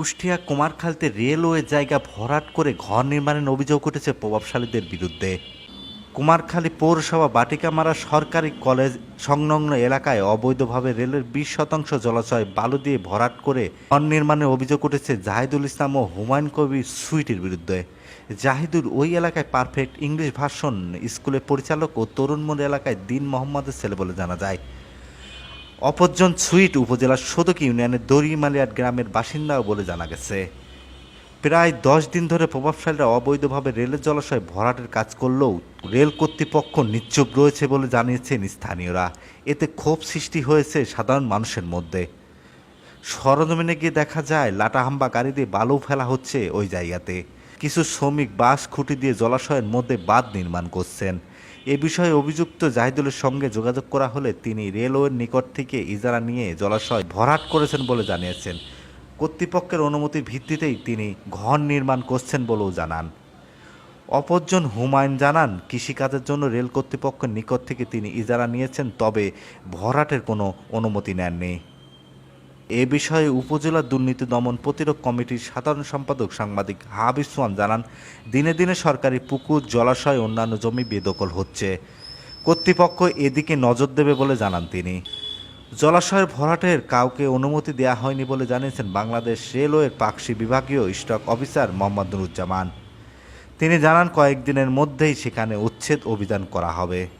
Kushtia কুমারখালীতে railway জায়গা ভরাট করে ঘর নির্মাণের অভিযোগ উঠেছে প্রভাবশালীদের বিরুদ্ধে। কুমারখালী পৌরসভা বাটিকামারা সরকারি কলেজ সংলগ্ন এলাকায় অবৈধভাবে রেলের বিশ শতাংশ জলাশয় বালু দিয়ে ভরাট করে ঘর নির্মাণের অভিযোগ উঠেছে জাহিদুল ইসলাম ও হুমায়ুন কবির সুইটির বিরুদ্ধে। জাহিদুল ওই এলাকায় পারফেক্ট ইংলিশ ভাষণ স্কুলের পরিচালক ও তরুণমোড় এলাকায় দিন মোহাম্মদের ছেলে বলে জানা যায়। অপরজন সুইট উপজেলার সদক ইউনিয়নের দরিমালিয়াট গ্রামের বাসিন্দাও বলে জানা গেছে। প্রায় দশ দিন ধরে প্রভাবশালীরা অবৈধভাবে রেলের জলাশয় ভরাটের কাজ করলেও রেল কর্তৃপক্ষ নিশ্চুপ রয়েছে বলে জানিয়েছেন স্থানীয়রা। এতে ক্ষোভ সৃষ্টি হয়েছে সাধারণ মানুষের মধ্যে। সরজমিনে গিয়ে দেখা যায়, লাটাহাম্বা গাড়ি দিয়ে বালু ফেলা হচ্ছে ওই জায়গাতে। কিছু শ্রমিক বাঁশ খুঁটি দিয়ে জলাশয়ের মধ্যে বাঁধ নির্মাণ করছেন। এ বিষয়ে অভিযুক্ত জাহিদুলের সঙ্গে যোগাযোগ করা হলে তিনি রেলওয়ের নিকট থেকে ইজারা নিয়ে জলাশয় ভরাট করেছেন বলে জানিয়েছেন। কর্তৃপক্ষের অনুমতির ভিত্তিতেই তিনি ঘর নির্মাণ করছেন বলেও জানান। অপরজন হুমায়ুন জানান, কৃষিকাজের জন্য রেল কর্তৃপক্ষের নিকট থেকে তিনি ইজারা নিয়েছেন, তবে ভরাটের কোনো অনুমতি নেননি। এ বিষয়ে উপজেলা দুর্নীতি দমন প্রতিরোধ কমিটির সাধারণ সম্পাদক সাংবাদিক হাবিব সোয়ান জানান, দিনে দিনে সরকারি পুকুর, জলাশয়, অন্যান্য জমি বেদখল হচ্ছে। কর্তৃপক্ষ এদিকে নজর দেবে বলে জানান তিনি। জলাশয়ের ভরাটের কাউকে অনুমতি দেওয়া হয়নি বলে জানিয়েছেন বাংলাদেশ রেলওয়ের পাকশি বিভাগীয় স্টক অফিসার মোহাম্মদ নুরুজ্জামান। তিনি জানান, কয়েকদিনের মধ্যেই সেখানে উচ্ছেদ অভিযান করা হবে।